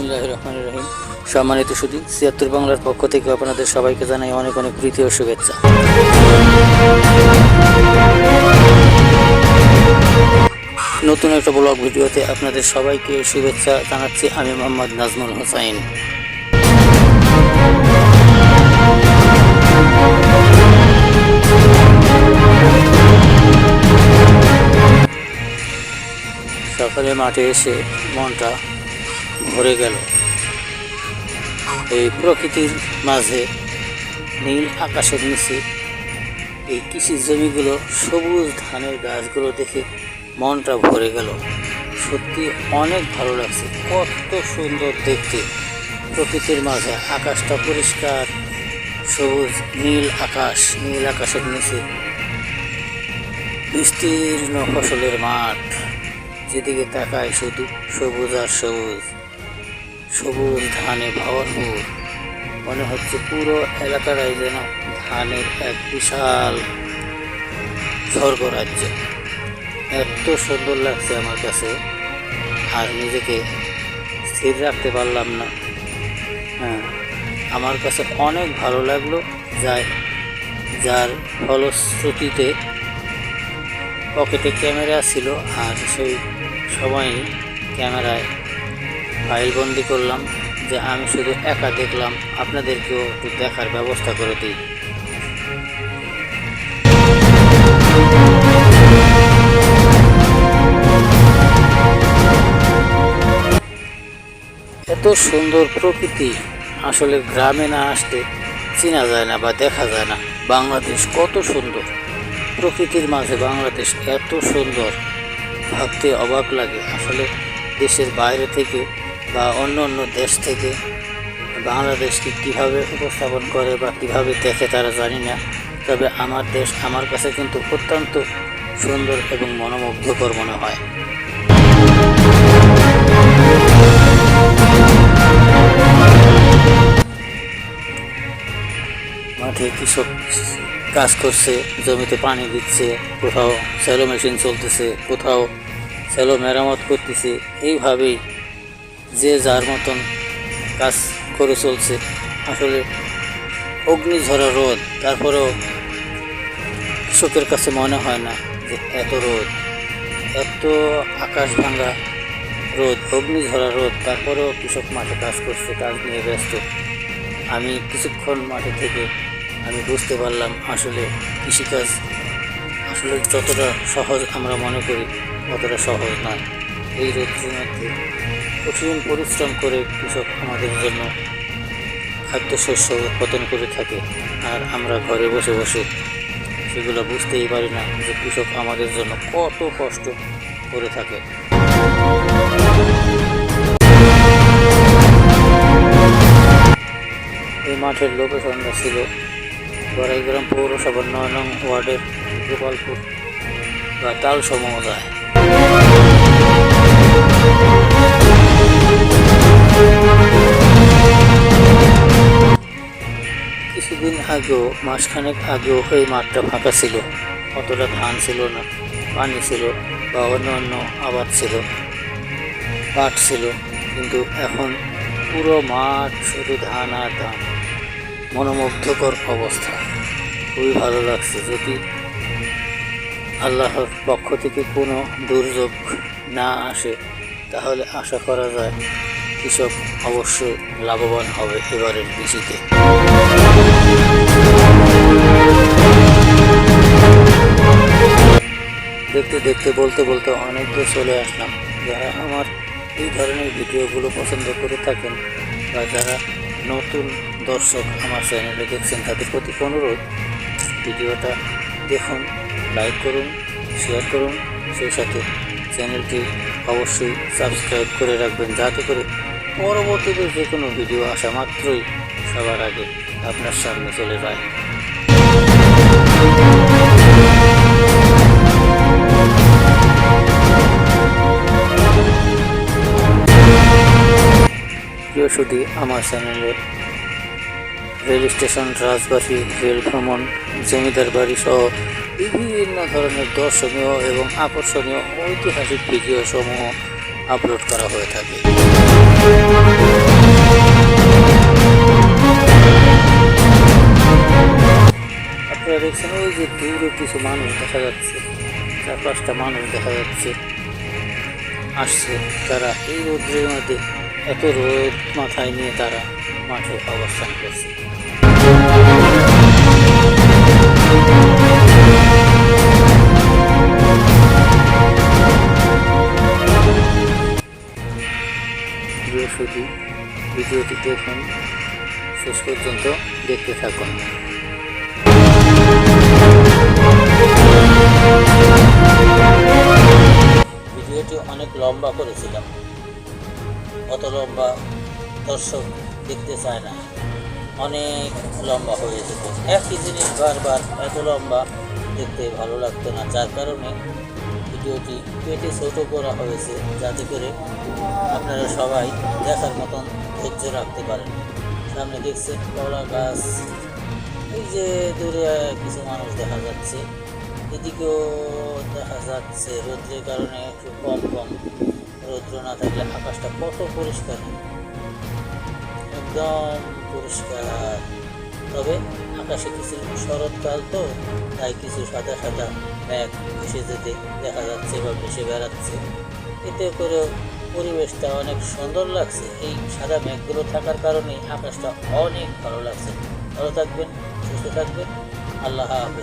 রহিম সম্মানিত সুদী ছিয়াত্তর বাংলার পক্ষ থেকে আপনাদের সবাইকে জানাই অনেক অনেক প্রীতি ও শুভেচ্ছা। নতুন একটা ব্লগ ভিডিওতে আপনাদের সবাইকে শুভেচ্ছা জানাচ্ছি আমি মোহাম্মদ নাজমুল হোসাইন। সকালে মাঠে এসে মনটা ভরে গেল। এই প্রকৃতির মাঝে নীল আকাশের নিচে এই কৃষি জমিগুলো, সবুজ ধানের গাছগুলো দেখে মনটা ভরে গেল। সত্যি অনেক ভালো লাগছে, কত সুন্দর দেখতে। প্রকৃতির মাঝে আকাশটা পরিষ্কার, সবুজ, নীল আকাশ, নীল আকাশের নিচে বিস্তীর্ণ ফসলের মাঠ। যেদিকে তাকায় শুধু সবুজ আর সবুজ। সবুজ ধানে ভরপুর। মনে হচ্ছে পুরো এলাকাটাই যেন ধানের এক বিশাল স্বর্গ রাজ্য এত সুন্দর লাগছে আমার কাছে। আর নিজেকে স্থির রাখতে পারলাম না। হ্যাঁ আমার কাছে অনেক ভালো লাগল যাই যার ফলশ্রুতিতে পকেটে ক্যামেরা ছিল আর সেই সময় ক্যামেরায় ফাইল বন্দি করলাম যে আমি শুধু একা দেখলাম, আপনাদেরকেও একটু দেখার ব্যবস্থা করে দিই। এত সুন্দর প্রকৃতি, আসলে গ্রামে না আসতে চেনা যায় না বা দেখা যায় না। বাংলাদেশ কত সুন্দর। প্রকৃতির মাঝে বাংলাদেশ এত সুন্দর। ভাবতে অবাক লাগে, আসলে দেশের বাইরে থেকে বা অন্য অন্য দেশ থেকে বাংলাদেশকে কীভাবে উপস্থাপন করে বা কীভাবে দেখে তারা জানি না। তবে আমার দেশ আমার কাছে কিন্তু অত্যন্ত সুন্দর এবং মনোমুগ্ধকর মনে হয়। মাঠে কৃষক কাজ করছে, জমিতে পানি দিচ্ছে, কোথাও স্যালো মেশিন চলতেছে, কোথাও স্যালো মেরামত করতেছে, এইভাবেই যে যার মতন কাজ করে চলছে। আসলে অগ্নিঝরা রোদ, তারপরেও কৃষকের কাছে মনে হয় না যে এত রোদ। এত আকাশ ভাঙা রোদ অগ্নিঝরা রোদ, তারপরেও কৃষক মাঠে কাজ করছে, কাজ নিয়ে ব্যস্ত। আমি কিছুক্ষণ মাঠে থেকে আমি বুঝতে পারলাম আসলে কৃষিকাজ আসলে যতটা সহজ আমরা মনে করি ততটা সহজ নয়। এই রোদ্রের মধ্যে কঠিন পরিশ্রম করে কৃষক আমাদের জন্য খাদ্যশস্য উৎপাদন করে থাকে আর আমরা ঘরে বসে বসে সেগুলো বুঝতেই পারি না যে কৃষক আমাদের জন্য কত কষ্ট করে থাকে। এই মাঠের লোকেশনটা ছিল বড়াইগ্রাম পৌরসভার নয় নং ওয়ার্ডের গোপালপুর বা তাল সমুদায় কিছুদিন আগেও, মাসখানেক আগেও এই মাঠটা ফাঁকা ছিল। অতটা ধান ছিল না, পানি ছিল বা অন্য অন্য আবাদ ছিল, পাট ছিল। কিন্তু এখন পুরো মাঠ শুধু ধান আর ধান। মনোমুগ্ধকর অবস্থা। খুবই ভালো লাগছে। যদি আল্লাহর পক্ষ থেকে কোনো দুর্যোগ না আসে, তাহলে আশা করা যায় কৃষক অবশ্যই লাভবান হবে এবারের কৃষিতে। দেখতে দেখতে, বলতে বলতে অনেক দূর চলে আসলাম। যারা আমার এই ধরনের ভিডিওগুলো পছন্দ করে থাকেন বা যারা নতুন দর্শক আমার চ্যানেলে দেখছেন, তাদের প্রতি অনুরোধ, ভিডিওটা দেখুন, লাইক করুন, শেয়ার করুন। সেই সাথে চ্যানেলটি অবশ্যই সাবস্ক্রাইব করে রাখবেন, যাতে করে পরবর্তীতে যে কোনো ভিডিও আসা মাত্রই সবার আগে আপনার সামনে চলে যায়। সুদী আমার চ্যানেলে রেল স্টেশন রাজবাসী রেল ভ্রমণ, জমিদার বাড়ি সহ বিভিন্ন ধরনের দর্শনীয় এবং আকর্ষণীয় ঐতিহাসিক ভিডিও সমূহ আপলোড করা হয়ে থাকে। আপনারা দেখছেন ওই যে দূরে কিছু মানুষ দেখা যাচ্ছে। চার পাঁচটা মানুষ দেখা যাচ্ছে। আসছে তারা। এই রোদ্রের মধ্যে এত রোদ মাথায় নিয়ে তারা মাঠে অবস্থান করছে। শুধু ভিডিওটি দেখুন। শেষ পর্যন্ত দেখতে থাকুন। ভিডিওটি অনেক লম্বা করেছিলাম। অত লম্বা দর্শক দেখতে চায় না। অনেক লম্বা হয়ে যেত। একই জিনিস বারবার এত লম্বা দেখতে ভালো লাগতো না, যার কারণে ভিডিওটি পেটে ছোট করা হয়েছে, যাতে করে আপনারা সবাই দেখার মতন ধৈর্য রাখতে পারেন। সামনে দেখছেন কলা গাছ। এই যে দূরে কিছু মানুষ দেখা যাচ্ছে। এদিকেও দেখা যাচ্ছে। রৌদ্রের কারণে একটু কম কম রৌদ্র না থাকলে আকাশটা কত পরিষ্কার। একদম পরিষ্কার। তবে আকাশে কিছু শরৎকাল তো, তাই কিছু সাদা সাদা মেঘ ভেসে যেতে দেখা যাচ্ছে বা ভেসে বেড়াচ্ছে। এতে করেও পরিবেশটা অনেক সুন্দর লাগছে। এই সাদা মেঘগুলো থাকার কারণে আকাশটা অনেক ভালো লাগছে। ভালো থাকবেন, সুস্থ থাকবেন। আল্লাহ হাফেজ।